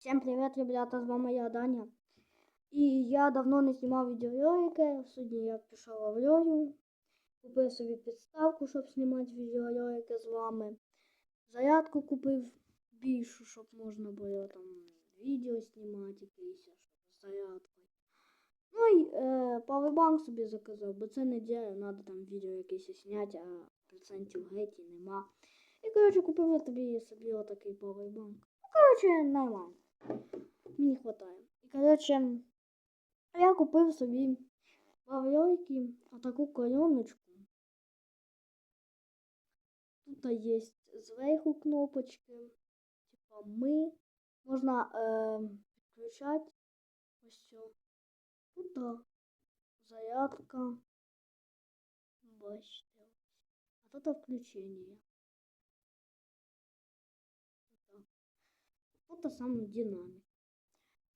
Всем привет, ребята, з вами я, Даня. І я давно не знімав відеоролики. Сьогодні я пішов Аврорію. Купив собі підставку, щоб знімати відеоролики з вами. Зарядку купив більшу, щоб можна було там відео знімати якісь щоб з. Ну і е, павербанк собі заказав, бо це неділя, треба там відео якесь зняти, а процентів геть і нема. І коротше купив я тобі собі отакий павербанк. Ну, коротше, нормально. Мені хватає. І коротше, я купив собі павльойки, отаку колоночку. Тут є зверху кнопочки. Типа ми. Можна е, підключати ось цю. Тут зарядка. Бачите. А тут включення. Тут сам динамік.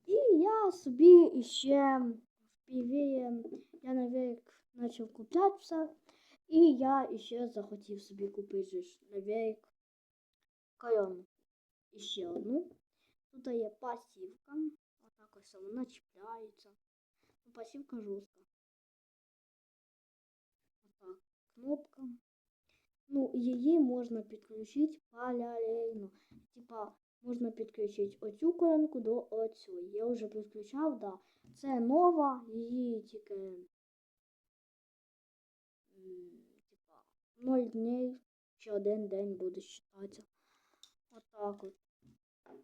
І я собі ще в піві, я навік почав купляти все. І я ще захотів собі купити ж навік колонку. І ще одну. Тут є пасівка. Отак ось вона чіпляється. Ну, Пасівка жорстка. Отак, кнопка. Ну, її можна підключити паралельно. Типа, можна підключити оцю колонку до оцю. Я вже підключав, да. Це нова, її тільки типа 0 днів чи один день буде вважатися. Отак от.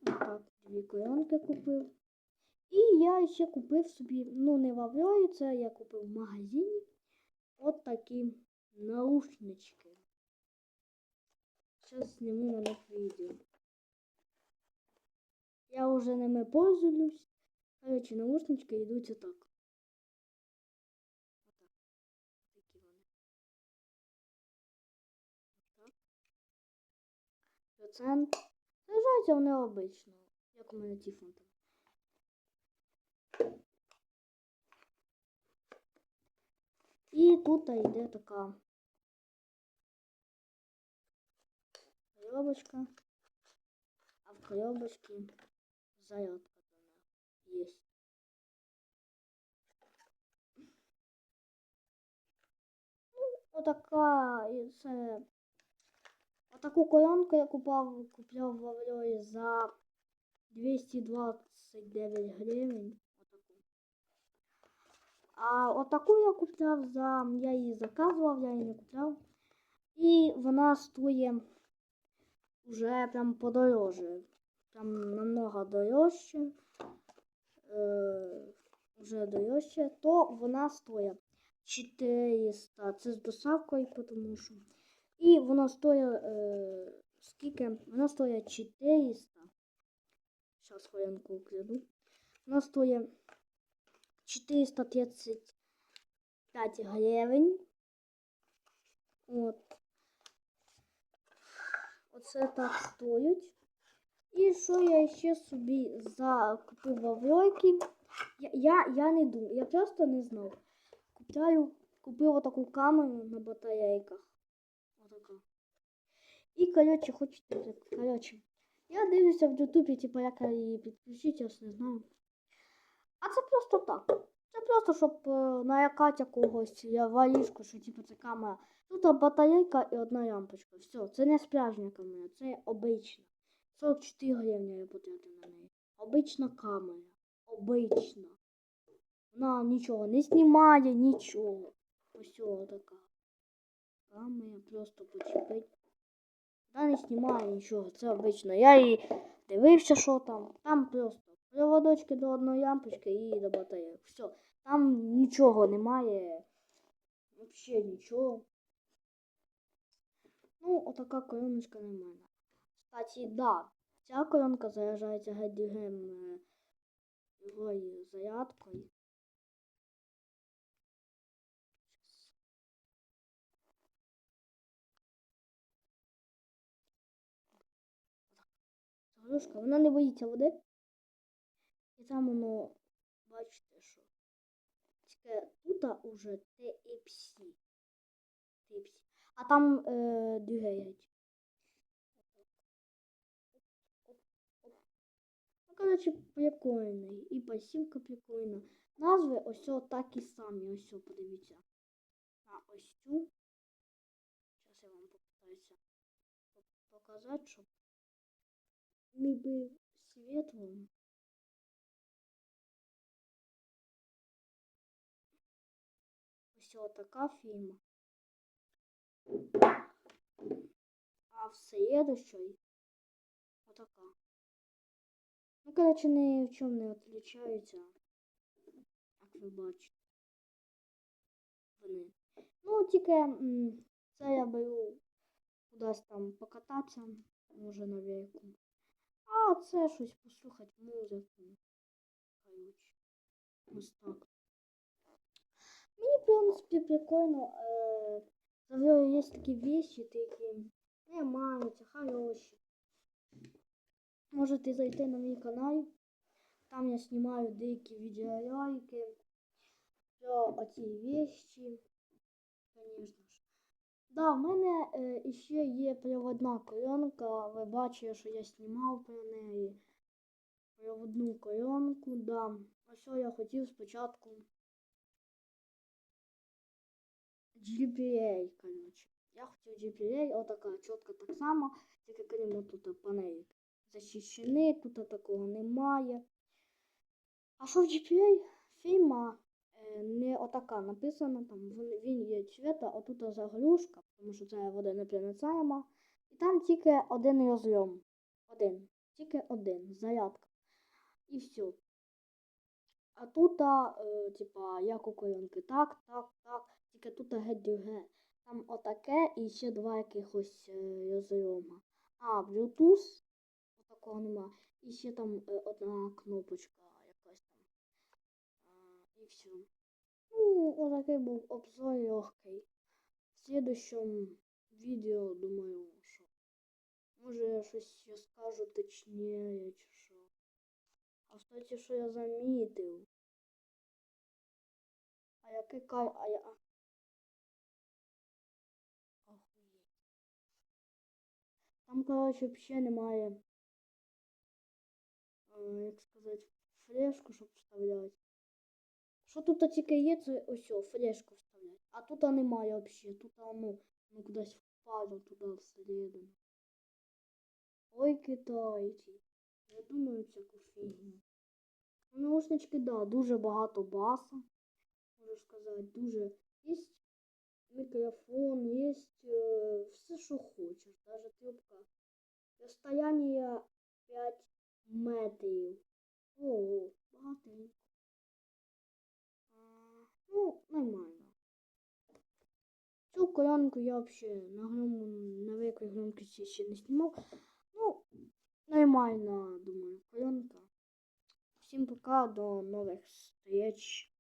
Отак дві колонки купив. І я ще купив собі, ну не в це я купив в магазині. От такі наушнички. Зараз зніму на них відео. Я уже ними пользуюсь. Короче, наушнички йдуть отак. Процент. Заряджаються вони обично, як у мене ті фунти. І тут йде така коробочка. А в коробочке зарядка до них есть. Ну, отака і це. Отаку колонку я купав, купляв в Аврорі за 229 гривень. Отаку. А отаку я купляв за. Я її заказував, я її не купляв. І вона стоїть вже прям подороже. Прям намного дорожче. Е, вже дорожче, то вона стоїть 400. Це з доставкою, тому що. І вона стоїть е, скільки? Вона стоїть 400. Зараз хвилинку укладу. Вона стоїть 435 гривень. От. Оце так стоїть. І що я ще собі закупив в Авройки? Я, я, я не думаю, я просто не знав. Купляю, купив отаку камеру на батарейках. Отака. І, коротше, хочете, коротше, я дивлюся в Ютубі, типу, як її підключити, я ж не знаю. А це просто так. Це просто, щоб е, налякати когось, я валіжку, що типу це камера. Тут батарейка і одна лампочка. Все, це не справжня камера, це обична. 44 гривні я потратив на неї. Обична камера. Обична. Вона нічого не знімає, нічого. Ось така. Камера просто почепить. Вона не знімає нічого, це обично. Я її дивився, що там. Там просто проводочки до одної лампочки і до батареї. Все. Там нічого немає. Взагалі нічого. Ну, отака колоночка нормальна. Кстати, да, ця колонка заряджається гедігем його зарядкою. Загрузка, вона не боїться води. І там воно, бачите, що. Тільки тут уже. TFC. А там е, двигають. Коротше, прикольний. І пасівка прикольна. Назви ось такі самі. Ось подивіться. На ось цю. Зараз я вам попитаюся по- показати, щоб ніби світло. Ось о така фірма. А в следующей Короче, ні в чому не отличаються, як ви бачите. Ну, тільки це я беру кудись там покататися, може на велику. А це щось послухати музику. Ось так. Мені, в принципі, прикольно. Е, Завжди є такі вещи, такі нормальні, хороші. Можете зайти на мій канал. Там я знімаю деякі відеоролики про оці вещи. Звісно ж. Да, в мене е, іще є приводна колонка. Ви бачили, що я знімав про неї. Приводну колонку, да. Ось я хотів спочатку. GPA, коротше. Я хотів GPA, отака чітка так само, тільки крім тут панелі захищені, тут такого немає. А що в GPA фільма е, не отака написана, там він, є цвіта, а тут заглушка, тому що це вода непроницаема. І там тільки один розйом. Один. Тільки один. Зарядка. І все. А тут, е, типа, як у колонки, так, так, так. Тільки тут геть друге. Там отаке і ще два якихось е, розйома. А, Bluetooth такого нема. І ще там е, одна кнопочка якась там. А, і все. Ну, отакий був обзор легкий. В следующем відео, думаю, що. Може щось я скажу точніше, чи що. А кстати, що я замітив. А який кай... А я... Там, коротше, взагалі немає як сказати, флешку, щоб вставляти. Що тут тільки є, це ось флешку вставляти. А тут немає взагалі. Тут ну, ну кудись впало туди всередину. Ой, китайці. Я думаю, це фігню. Наушнички, да, дуже багато баса. Можу сказати, дуже. Є мікрофон, є е, все, що хочеш. Даже трубка. Розстояние 5 метрів. Ого, багатенько. А, Ну, нормально. Цю колонку я взагалі на грому, на великій громкості ще не знімав. Ну, нормально, думаю, колонка. Всім пока, до нових встреч.